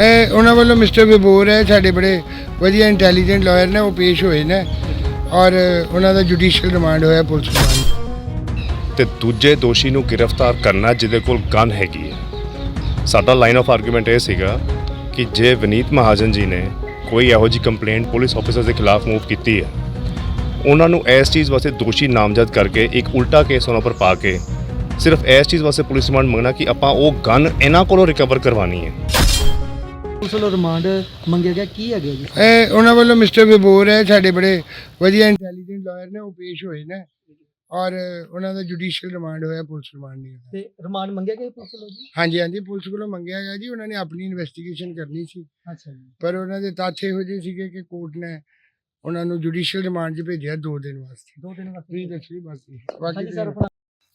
ਇਹ ਉਹਨਾਂ ਵੱਲੋਂ ਮਿਸਟਰ ਵਿਬੋਰ ਹੈ, ਸਾਡੇ ਬੜੇ ਵਧੀਆ ਇੰਟੈਲੀਜੈਂਟ ਲਾਇਰ ਨੇ, ਉਹ ਪੇਸ਼ ਹੋਏ ਨੇ ਔਰ ਉਹਨਾਂ ਦਾ ਜੁਡੀਸ਼ੀਅਲ ਰਿਮਾਂਡ ਹੋਇਆ ਪੁਲਿਸ ਰਿਮਾਂਡ ਤੇ। ਦੂਜੇ ਦੋਸ਼ੀ ਨੂੰ ਗ੍ਰਿਫਤਾਰ ਕਰਨਾ ਜਿਹਦੇ ਕੋਲ ਗਨ ਹੈਗੀ ਹੈ। ਸਾਡਾ ਲਾਈਨ ਆਫ ਆਰਗੂਮੈਂਟ ਇਹ ਸੀਗਾ ਕਿ ਜੇ ਵਿਨੀਤ ਮਹਾਜਨ ਜੀ ਨੇ ਕੋਈ ਇਹੋ ਜੀ ਕੰਪਲੇਂਟ ਪੁਲਿਸ ਆਫੀਸਰ ਦੇ ਖਿਲਾਫ ਮੂਵ ਕੀਤੀ ਹੈ, ਉਹਨਾਂ ਨੂੰ ਇਸ ਚੀਜ਼ ਵਾਸਤੇ ਦੋਸ਼ੀ ਨਾਮਜ਼ਦ ਕਰਕੇ ਇੱਕ ਉਲਟਾ ਕੇਸ ਉਹਨਾਂ ਪਰ ਪਾ ਕੇ ਸਿਰਫ ਇਸ ਚੀਜ਼ ਵਾਸਤੇ ਪੁਲਿਸ ਰਿਮਾਂਡ ਮੰਗਣਾ ਕਿ ਆਪਾਂ ਉਹ ਗਨ ਇਹਨਾਂ ਕੋਲੋਂ ਰਿਕਵਰ ਕਰਵਾਉਣੀ ਹੈ। ਪੁਲਿਸ ਵੱਲੋਂ ਰਿਮਾਂਡ ਮੰਗਿਆ ਗਿਆ? ਕੀ ਹੈਗਾ ਜੀ? ਇਹ ਉਹਨਾਂ ਵੱਲੋਂ ਮਿਸਟਰ ਵਿਬੋਰ ਹੈ ਸਾਡੇ ਬੜੇ ਵਧੀਆ ਇੰਟੈਲੀਜੈਂਟ ਲਾਇਰ ਨੇ ਉਹ ਪੇਸ਼ ਹੋਏ ਨੇ। ਔਰ ਉਹਨਾਂ ਦਾ ਜੁਡੀਸ਼ੀਅਲ ਰਿਮਾਂਡ ਹੋਇਆ ਪੁਲਿਸ ਰਿਮਾਂਡ ਨਹੀਂ ਹੋਇਆ। ਤੇ ਰਿਮਾਂਡ ਮੰਗਿਆ ਗਿਆ ਪੁਲਿਸ ਵੱਲੋਂ ਜੀ? ਹਾਂਜੀ ਹਾਂਜੀ ਪੁਲਿਸ ਕੋਲੋਂ ਮੰਗਿਆ ਗਿਆ ਜੀ। ਉਹਨਾਂ ਨੇ ਆਪਣੀ ਇਨਵੈਸਟੀਗੇਸ਼ਨ ਕਰਨੀ ਸੀ। ਅੱਛਾ ਜੀ। ਪਰ ਉਹਨਾਂ ਦੇ ਤੱਥ ਇਹੋ ਜਿਹੇ ਸੀਗੇ ਕਿ ਕੋਰਟ ਨੇ ਉਹਨਾਂ ਨੂੰ ਜੁਡੀਸ਼ੀਅਲ ਰਿਮਾਂਡ 'ਚ ਭੇਜਿਆ 2 ਦਿਨ ਵਾਸਤੇ। ਦੋ ਦਿਨ ਵਾਸਤੇ। ਫ੍ਰੀ ਦੱਸੀ ਬਾਕੀ। ਹਾਂਜੀ ਬਾਕੀ ਸਰ ਆਪਣਾ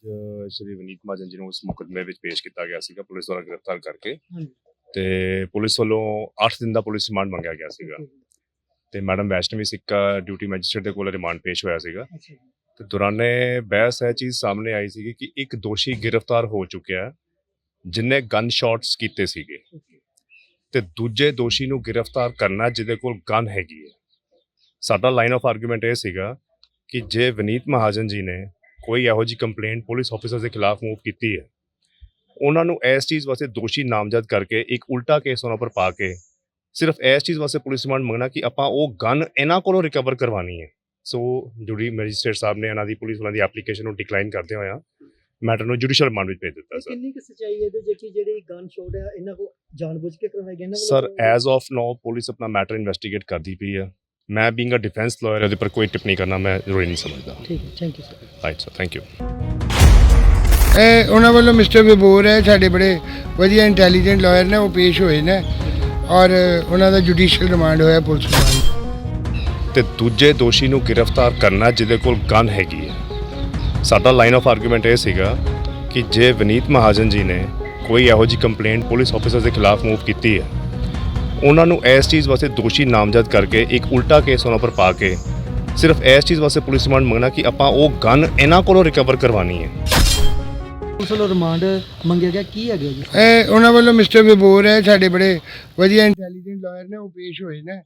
ਜ- ਸ਼੍ਰੀ ਵਿਨੀਤ ਮਹਾਜਨ ਜੀ ਨੂੰ ਉਸ ਮੁਕਦਮੇ ਵਿੱਚ ਪੇਸ਼ ਕੀਤਾ ਗਿਆ ਸੀਗਾ ਪੁਲਿਸ ਦੁਆਰਾ ਗ੍ਰਿਫਤਾਰ ਕਰਕੇ। ਹਾਂਜੀ। ਤੇ ਪੁਲਿਸ ਵੱਲੋਂ 8 ਦਿਨ ਦਾ ਪੁਲਿਸ ਰਿਮਾਂਡ ਮੰਗਿਆ ਗਿਆ ਸੀਗਾ। ਤੇ ਮੈਡਮ ਵੈਸ਼ਨਵੀ ਸਿੱਕਾ ਡਿਊਟੀ ਮੈਜਿਸਟਰੇਟ ਦੇ ਕੋਲ ਰਿਮਾਂਡ ਪੇਸ਼ ਹੋਇਆ ਸੀਗਾ। ਤੇ ਦੌਰਾਨੇ ਬਹਿਸ ਇਹ ਚੀਜ਼ ਸਾਹਮਣੇ ਆਈ ਸੀਗੀ ਕਿ ਇੱਕ ਦੋਸ਼ੀ ਗ੍ਰਿਫਤਾਰ ਹੋ ਚੁੱਕਿਆ ਹੈ ਜਿਨੇ ਗਨ ਸ਼ਾਟਸ ਕੀਤੇ ਸੀਗੇ। ਤੇ ਦੂਜੇ ਦੋਸ਼ੀ ਨੂੰ ਗ੍ਰਿਫਤਾਰ ਕਰਨਾ ਜਿਹਦੇ ਕੋਲ ਗਨ ਹੈਗੀ ਹੈ। ਸਾਡਾ ਲਾਈਨ ਆਫ ਆਰਗੂਮੈਂਟ ਇਹ ਸੀਗਾ ਕਿ ਜੇ ਵਿਨੀਤ ਮਹਾਜਨ ਜੀ ਨੇ ਕੋਈ ਇਹੋ ਜੀ ਕੰਪਲੇਂਟ ਪੁਲਿਸ ਆਫੀਸਰ ਦੇ ਖਿਲਾਫ ਮੂਵ ਕੀਤੀ ਹੈ ਉਹਨਾਂ ਨੂੰ ਇਸ ਚੀਜ਼ ਵਾਸਤੇ ਦੋਸ਼ੀ ਨਾਮਜ਼ਦ ਕਰਕੇ ਇੱਕ ਉਲਟਾ ਕੇਸ ਉਹਨਾਂ ਪਰ ਪਾ ਕੇ ਸਿਰਫ ਇਸ ਚੀਜ਼ ਵਾਸਤੇ ਪੁਲਿਸ ਰਿਮਾਂਡ ਮੰਗਣਾ ਕਿ ਆਪਾਂ ਉਹ ਗਨ ਇਹਨਾਂ ਕੋਲੋਂ ਰਿਕਵਰ ਕਰਵਾਉਣੀ ਹੈ। ਸੋ ਜੁਡੀ ਮੈਜਿਸਟ੍ਰੇਟ ਸਾਹਿਬ ਨੇ ਇਹਨਾਂ ਦੀ ਪੁਲਿਸ ਵਾਲਿਆਂ ਦੀ ਐਪਲੀਕੇਸ਼ਨ ਨੂੰ ਡਿਕਲਾਈਨ ਕਰਦੇ ਹੋਇਆ ਮੈਟਰ ਨੂੰ ਜੁਡੀਸ਼ੀਅਲ ਰਿਮਾਂਡ ਵਿੱਚ ਭੇਜ ਦਿੱਤਾ ਸਰ ਕਿੰਨੀ ਕੁ ਸੱਚਾਈ ਹੈ ਇਹਦੇ ਕਿ ਜਿਹੜੀ ਗਨ ਸ਼ੋਟ ਹੈ ਇਹਨਾਂ ਕੋ ਜਾਣਬੁੱਝ ਕੇ ਕਰਵਾਈ ਗਈ ਇਹਨਾਂ sir as of now police ਆਪਣਾ ਮੈਟਰ ਇਨਵੈਸਟੀਗੇਟ ਕਰਦੀ ਪਈ ਹੈ ਮੈਂ ਬੀਇੰਗ ਅ ਡਿਫੈਂਸ ਲਾਇਰ ਉਹਦੇ ਪਰ ਕੋਈ ਟਿੱਪਣੀ ਕਰਨਾ ਮੈਂ ਜ਼ਰੂਰੀ ਨਹੀਂ ਸਮਝਦਾ। ਠੀਕ ਹੈ thank you sir right sir thank you ਇਹ ਉਹਨਾਂ ਵੱਲੋਂ ਮਿਸਟਰ ਵਿਬੋਰ ਹੈ, ਸਾਡੇ ਬੜੇ ਵਧੀਆ ਇੰਟੈਲੀਜੈਂਟ ਲਾਇਰ ਨੇ, ਉਹ ਪੇਸ਼ ਹੋਏ ਨੇ ਔਰ ਉਹਨਾਂ ਦਾ ਜੁਡੀਸ਼ੀਅਲ ਰਿਮਾਂਡ ਹੋਇਆ ਪੁਲਿਸ ਰਿਮਾਂਡ ਤੇ। ਦੂਜੇ ਦੋਸ਼ੀ ਨੂੰ ਗ੍ਰਿਫਤਾਰ ਕਰਨਾ ਜਿਹਦੇ ਕੋਲ ਗਨ ਹੈਗੀ ਹੈ। ਸਾਡਾ ਲਾਈਨ ਆਫ ਆਰਗੂਮੈਂਟ ਇਹ ਸੀਗਾ ਕਿ ਜੇ ਵਿਨੀਤ ਮਹਾਜਨ ਜੀ ਨੇ ਕੋਈ ਇਹੋ ਜੀ ਕੰਪਲੇਂਟ ਪੁਲਿਸ ਆਫੀਸਰ ਦੇ ਖਿਲਾਫ ਮੂਵ ਕੀਤੀ ਹੈ, ਉਹਨਾਂ ਨੂੰ ਇਸ ਚੀਜ਼ ਵਾਸਤੇ ਦੋਸ਼ੀ ਨਾਮਜ਼ਦ ਕਰਕੇ ਇੱਕ ਉਲਟਾ ਕੇਸ ਉਹਨਾਂ ਪਰ ਪਾ ਕੇ ਸਿਰਫ ਇਸ ਚੀਜ਼ ਵਾਸਤੇ ਪੁਲਿਸ ਰਿਮਾਂਡ ਮੰਗਣਾ ਕਿ ਆਪਾਂ ਉਹ ਗਨ ਇਹਨਾਂ ਕੋਲੋਂ ਰਿਕਵਰ ਕਰਵਾਉਣੀ ਹੈ। ਪੁਲਿਸ ਵੱਲੋਂ ਰਿਮਾਂਡ ਮੰਗਿਆ ਗਿਆ? ਕੀ ਹੈਗਾ ਜੀ? ਇਹ ਉਹਨਾਂ ਵੱਲੋਂ ਮਿਸਟਰ ਵਿਬੋਰ ਹੈ ਸਾਡੇ ਬੜੇ ਵਧੀਆ ਇੰਟੈਲੀਜੈਂਟ ਲਾਇਰ ਨੇ ਉਹ ਪੇਸ਼ ਹੋਏ ਨੇ।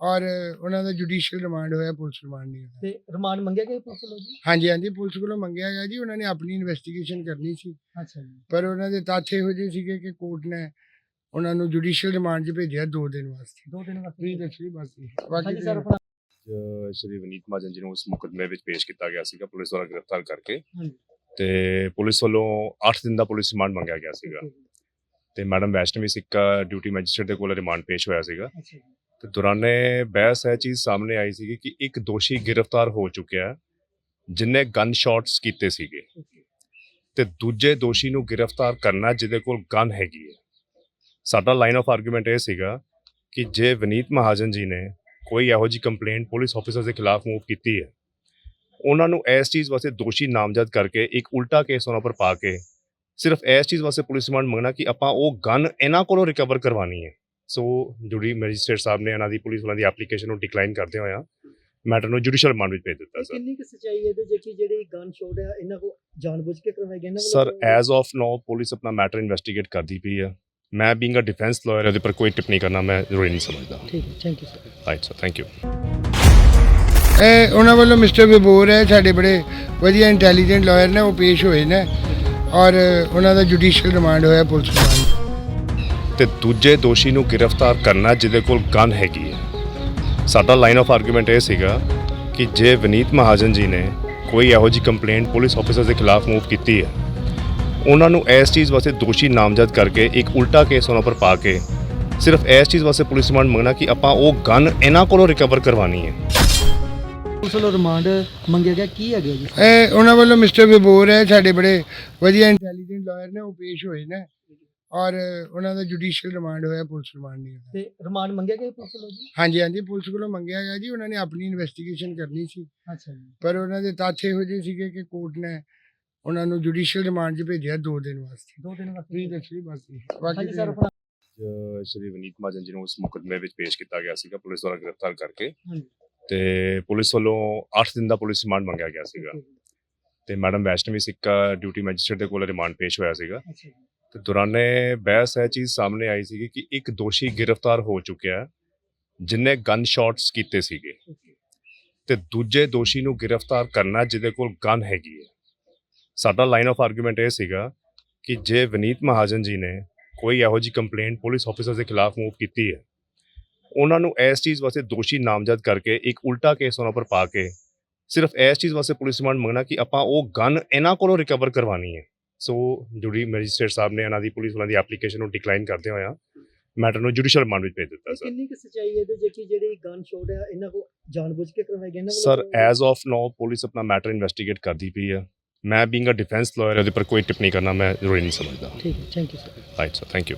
ਔਰ ਉਹਨਾਂ ਦਾ ਜੁਡੀਸ਼ੀਅਲ ਰਿਮਾਂਡ ਹੋਇਆ ਪੁਲਿਸ ਰਿਮਾਂਡ ਨਹੀਂ ਹੋਇਆ। ਤੇ ਰਿਮਾਂਡ ਮੰਗਿਆ ਗਿਆ ਪੁਲਿਸ ਵੱਲੋਂ ਜੀ? ਹਾਂਜੀ ਹਾਂਜੀ ਪੁਲਿਸ ਕੋਲੋਂ ਮੰਗਿਆ ਗਿਆ ਜੀ। ਉਹਨਾਂ ਨੇ ਆਪਣੀ ਇਨਵੈਸਟੀਗੇਸ਼ਨ ਕਰਨੀ ਸੀ। ਅੱਛਾ ਜੀ। ਪਰ ਉਹਨਾਂ ਦੇ ਤੱਥ ਇਹੋ ਜਿਹੇ ਸੀਗੇ ਕਿ ਕੋਰਟ ਨੇ ਉਹਨਾਂ ਨੂੰ ਜੁਡੀਸ਼ੀਅਲ ਰਿਮਾਂਡ 'ਚ ਭੇਜਿਆ 2 ਦਿਨ ਵਾਸਤੇ। ਦੋ ਦਿਨ ਵਾਸਤੇ। ਫ੍ਰੀ ਦੱਸੀ ਬਾਕੀ ਹਾਂਜੀ ਬਾਕੀ ਸਰ ਸ਼੍ਰੀ ਵਿਨੀਤ ਮਹਾਜਨ ਜੀ ਨੂੰ ਉਸ ਮੁਕਦਮੇ ਵਿੱਚ ਪੇਸ਼ ਕੀਤਾ ਗਿਆ ਸੀਗਾ ਪੁਲਿਸ ਦੁਆਰਾ ਗ੍ਰਿਫਤਾਰ ਕਰਕੇ। ਹਾਂਜੀ। ਤੇ ਪੁਲਿਸ ਵੱਲੋਂ 8 ਦਿਨ ਦਾ ਪੁਲਿਸ ਰਿਮਾਂਡ ਮੰਗਿਆ ਗਿਆ ਸੀਗਾ। ਤੇ ਮੈਡਮ ਵੈਸ਼ਨਵੀ ਸਿੱਕਾ ਡਿਊਟੀ ਮੈਜਿਸਟਰੇਟ ਦੇ ਕੋਲ ਰਿਮਾਂਡ ਪੇਸ਼ ਹੋਇਆ ਸੀਗਾ। ਤੇ ਦੌਰਾਨੇ ਬਹਿਸ ਇਹ ਚੀਜ਼ ਸਾਹਮਣੇ ਆਈ ਸੀਗੀ ਕਿ ਇੱਕ ਦੋਸ਼ੀ ਗ੍ਰਿਫਤਾਰ ਹੋ ਚੁੱਕਿਆ ਜਿਨੇ ਗਨ ਸ਼ਾਟਸ ਕੀਤੇ ਸੀਗੇ। ਤੇ ਦੂਜੇ ਦੋਸ਼ੀ ਨੂੰ ਗ੍ਰਿਫਤਾਰ ਕਰਨਾ ਜਿਹਦੇ ਕੋਲ ਗਨ ਹੈਗੀ ਹੈ। ਸਾਡਾ ਲਾਈਨ ਆਫ ਆਰਗੂਮੈਂਟ ਇਹ ਸੀਗਾ ਕਿ ਜੇ ਵਿਨੀਤ ਮਹਾਜਨ ਜੀ ਨੇ ਕੋਈ ਇਹੋ ਜੀ ਕੰਪਲੇਂਟ ਪੁਲਿਸ ਆਫੀਸਰ ਦੇ ਖਿਲਾਫ ਮੂਵ ਕੀਤੀ ਹੈ ਉਹਨਾਂ ਨੂੰ ਇਸ ਚੀਜ਼ ਵਾਸਤੇ ਦੋਸ਼ੀ ਨਾਮਜ਼ਦ ਕਰਕੇ ਇੱਕ ਉਲਟਾ ਕੇਸ ਉਹਨਾਂ ਪਰ ਪਾ ਕੇ ਸਿਰਫ ਇਸ ਚੀਜ਼ ਵਾਸਤੇ ਪੁਲਿਸ ਰਿਮਾਂਡ ਮੰਗਣਾ ਕਿ ਆਪਾਂ ਉਹ ਗਨ ਇਹਨਾਂ ਕੋਲੋਂ ਰਿਕਵਰ ਕਰਵਾਉਣੀ ਹੈ। ਸੋ ਜੁਡੀ ਮੈਜਿਸਟ੍ਰੇਟ ਸਾਹਿਬ ਨੇ ਇਹਨਾਂ ਦੀ ਪੁਲਿਸ ਵਾਲਿਆਂ ਦੀ ਐਪਲੀਕੇਸ਼ਨ ਨੂੰ ਡਿਕਲਾਈਨ ਕਰਦੇ ਹੋਇਆ ਮੈਟਰ ਨੂੰ ਜੁਡੀਸ਼ੀਅਲ ਰਿਮਾਂਡ ਵਿੱਚ ਭੇਜ ਦਿੱਤਾ ਸਰ ਕਿੰਨੀ ਕੁ ਸੱਚਾਈ ਹੈ ਇਹਦੇ ਕਿ ਜਿਹੜੀ ਗਨ ਸ਼ੋਟ ਹੈ ਇਹਨਾਂ ਕੋ ਜਾਣਬੁੱਝ ਕੇ ਕਰਵਾਈ ਗਈ ਇਹਨਾਂ sir as of now police ਆਪਣਾ ਮੈਟਰ ਇਨਵੈਸਟੀਗੇਟ ਕਰਦੀ ਪਈ ਹੈ। ਮੈਂ ਬੀਇੰਗ ਅ ਡਿਫੈਂਸ ਲਾਇਰ ਉਹਦੇ ਪਰ ਕੋਈ ਟਿੱਪਣੀ ਕਰਨਾ ਮੈਂ ਜ਼ਰੂਰੀ ਨਹੀਂ ਸਮਝਦਾ। ਠੀਕ ਹੈ thank you sir right sir thank you ਇਹ ਉਹਨਾਂ ਵੱਲੋਂ ਮਿਸਟਰ ਵਿਬੋਰ ਹੈ, ਸਾਡੇ ਬੜੇ ਵਧੀਆ ਇੰਟੈਲੀਜੈਂਟ ਲਾਇਰ ਨੇ, ਉਹ ਪੇਸ਼ ਹੋਏ ਨੇ ਔਰ ਉਹਨਾਂ ਦਾ ਜੁਡੀਸ਼ੀਅਲ ਰਿਮਾਂਡ ਹੋਇਆ ਪੁਲਿਸ ਰਿਮਾਂਡ ਤੇ। ਦੂਜੇ ਦੋਸ਼ੀ ਨੂੰ ਗ੍ਰਿਫਤਾਰ ਕਰਨਾ ਜਿਹਦੇ ਕੋਲ ਗਨ ਹੈਗੀ ਹੈ। ਸਾਡਾ ਲਾਈਨ ਆਫ ਆਰਗੂਮੈਂਟ ਇਹ ਸੀਗਾ ਕਿ ਜੇ ਵਿਨੀਤ ਮਹਾਜਨ ਜੀ ਨੇ ਕੋਈ ਇਹੋ ਜੀ ਕੰਪਲੇਂਟ ਪੁਲਿਸ ਆਫੀਸਰ ਦੇ ਖਿਲਾਫ ਮੂਵ ਕੀਤੀ ਹੈ, ਉਹਨਾਂ ਨੂੰ ਇਸ ਚੀਜ਼ ਵਾਸਤੇ ਦੋਸ਼ੀ ਨਾਮਜ਼ਦ ਕਰਕੇ ਇੱਕ ਉਲਟਾ ਕੇਸ ਉਹਨਾਂ ਪਰ ਪਾ ਕੇ ਸਿਰਫ ਇਸ ਚੀਜ਼ ਵਾਸਤੇ ਪੁਲਿਸ ਰਿਮਾਂਡ ਮੰਗਣਾ ਕਿ ਆਪਾਂ ਉਹ ਗਨ ਇਹਨਾਂ ਕੋਲੋਂ ਰਿਕਵਰ ਕਰਵਾਉਣੀ ਹੈ। ਪੁਲਿਸ ਵੱਲੋਂ ਰਿਮਾਂਡ ਮੰਗਿਆ ਗਿਆ? ਕੀ ਹੈਗਾ ਜੀ? ਇਹ ਉਹਨਾਂ ਵੱਲੋਂ ਮਿਸਟਰ ਵਿਬੋਰ ਹੈ ਸਾਡੇ ਬੜੇ ਵਧੀਆ ਇੰਟੈਲੀਜੈਂਟ ਲਾਇਰ ਨੇ ਉਹ ਪੇਸ਼ ਹੋਏ ਨੇ ਔਰ ਉਹਨਾਂ ਦਾ ਜੁਡੀਸ਼ੀਅਲ ਰਿਮਾਂਡ ਹੋਇਆ ਪੁਲਿਸ ਰਿਮਾਂਡ ਨਹੀਂ ਹੋਇਆ। ਤੇ ਰਿਮਾਂਡ ਮੰਗਿਆ ਗਿਆ ਪੁਲਿਸ ਵੱਲੋਂ ਜੀ? ਹਾਂਜੀ ਹਾਂਜੀ ਪੁਲਿਸ ਕੋਲੋਂ ਮੰਗਿਆ ਗਿਆ ਜੀ ਉਹਨਾਂ ਨੇ ਆਪਣੀ ਇਨਵੈਸਟੀਗੇਸ਼ਨ ਕਰਨੀ ਸੀ। ਅੱਛਾ ਜੀ। ਪਰ ਉਹਨਾਂ ਦੇ ਤੱਥ ਇਹੋ ਜਿਹੇ ਸੀਗੇ ਕਿ ਕੋਰਟ ਨੇ ਉਹਨਾਂ ਨੂੰ ਜੁਡੀਸ਼ੀਅਲ ਰਿਮਾਂਡ 'ਚ ਭੇਜਿਆ 2 ਦਿਨ ਵਾਸਤੇ। ਦੋ ਦਿਨ ਵਾਸਤੇ। ਫ੍ਰੀ ਦੱਸੀ ਬਾਕੀ ਹਾਂਜੀ ਬਾਕੀ ਸਰ ਸ਼੍ਰੀ ਵਿਨੀਤ ਮਹਾਜਨ ਜੀ ਨੂੰ ਉਸ ਮੁਕਦਮੇ ਵਿੱਚ ਪੇਸ਼ ਕੀਤਾ ਗਿਆ ਸੀਗਾ ਪੁਲਿਸ ਦੁਆਰਾ ਗ੍ਰਿਫਤਾਰ ਕਰਕੇ। ਹਾਂਜੀ। ਤੇ ਪੁਲਿਸ ਵੱਲੋਂ 8 ਦਿਨ ਦਾ ਪੁਲਿਸ ਰਿਮਾਂਡ ਮੰਗਿਆ ਗਿਆ ਸੀਗਾ। ਤੇ ਮੈਡਮ ਵੈਸ਼ਨਵੀ ਸਿੱਕਾ ਡਿਊਟੀ ਮੈਜਿਸਟਰੇਟ ਦੇ ਕੋਲ ਰਿਮਾਂਡ ਪੇਸ਼ ਹੋਇਆ ਸੀਗਾ। ਤੇ ਦੌਰਾਨੇ ਬਹਿਸ ਇਹ ਚੀਜ਼ ਸਾਹਮਣੇ ਆਈ ਸੀ ਕਿ ਇੱਕ ਦੋਸ਼ੀ ਗ੍ਰਿਫਤਾਰ ਹੋ ਚੁੱਕਿਆ ਜਿਨੇ ਗਨ ਸ਼ਾਟਸ ਕੀਤੇ ਸੀਗੇ। ਤੇ ਦੂਜੇ ਦੋਸ਼ੀ ਨੂੰ ਗ੍ਰਿਫਤਾਰ ਕਰਨਾ ਜਿਹਦੇ ਕੋਲ ਗਨ ਹੈਗੀ ਹੈ। ਸਾਡਾ ਲਾਈਨ ਆਫ ਆਰਗੂਮੈਂਟ ਇਹ ਸੀਗਾ ਕਿ ਜੇ ਵਿਨੀਤ ਮਹਾਜਨ ਜੀ ਨੇ ਕੋਈ ਇਹੋ ਜੀ ਕੰਪਲੇਂਟ ਪੁਲਿਸ ਆਫੀਸਰ ਦੇ ਖਿਲਾਫ ਮੂਵ ਕੀਤੀ ਹੈ ਉਹਨਾਂ ਨੂੰ ਇਸ ਚੀਜ਼ ਵਾਸਤੇ ਦੋਸ਼ੀ ਨਾਮਜ਼ਦ ਕਰਕੇ ਇੱਕ ਉਲਟਾ ਕੇਸ ਉਹਨਾਂ ਪਰ ਪਾ ਕੇ ਸਿਰਫ ਇਸ ਚੀਜ਼ ਵਾਸਤੇ ਪੁਲਿਸ ਰਿਮਾਂਡ ਮੰਗਣਾ ਕਿ ਆਪਾਂ ਉਹ ਗਨ ਇਹਨਾਂ ਕੋਲੋਂ ਰਿਕਵਰ ਕਰਵਾਉਣੀ ਹੈ। ਸੋ ਜੁਡੀ ਮੈਜਿਸਟ੍ਰੇਟ ਸਾਹਿਬ ਨੇ ਇਹਨਾਂ ਦੀ ਪੁਲਿਸ ਵਾਲਿਆਂ ਦੀ ਐਪਲੀਕੇਸ਼ਨ ਨੂੰ ਡਿਕਲਾਈਨ ਕਰਦੇ ਹੋਇਆ ਮੈਟਰ ਨੂੰ ਜੁਡੀਸ਼ੀਅਲ ਰਿਮਾਂਡ ਵਿੱਚ ਭੇਜ ਦਿੱਤਾ ਸਰ ਕਿੰਨੀ ਕੁ ਸੱਚਾਈ ਹੈ ਇਹਦੇ ਜੇ ਕਿ ਜਿਹੜੀ ਗਨ ਸ਼ੋਟ ਹੈ ਇਹਨਾਂ ਕੋ ਜਾਣਬੁੱਝ ਕੇ ਕਰਵਾਈ ਗਈ ਇਹਨਾਂ ਵੱਲੋਂ sir? As of now police ਆਪਣਾ ਮੈਟਰ ਇਨਵੈਸਟੀਗੇਟ ਕਰਦੀ ਪਈ ਹੈ। ਮੈਂ ਬੀਇੰਗ ਅ ਡਿਫੈਂਸ ਲਾਇਰ ਇਹਦੇ ਪਰ ਕੋਈ ਟਿੱਪਣੀ ਕਰਨਾ ਮੈਂ ਜ਼ਰੂਰੀ ਨਹੀਂ ਸਮਝਦਾ। ਠੀਕ ਹੈ thank you sir right sir thank you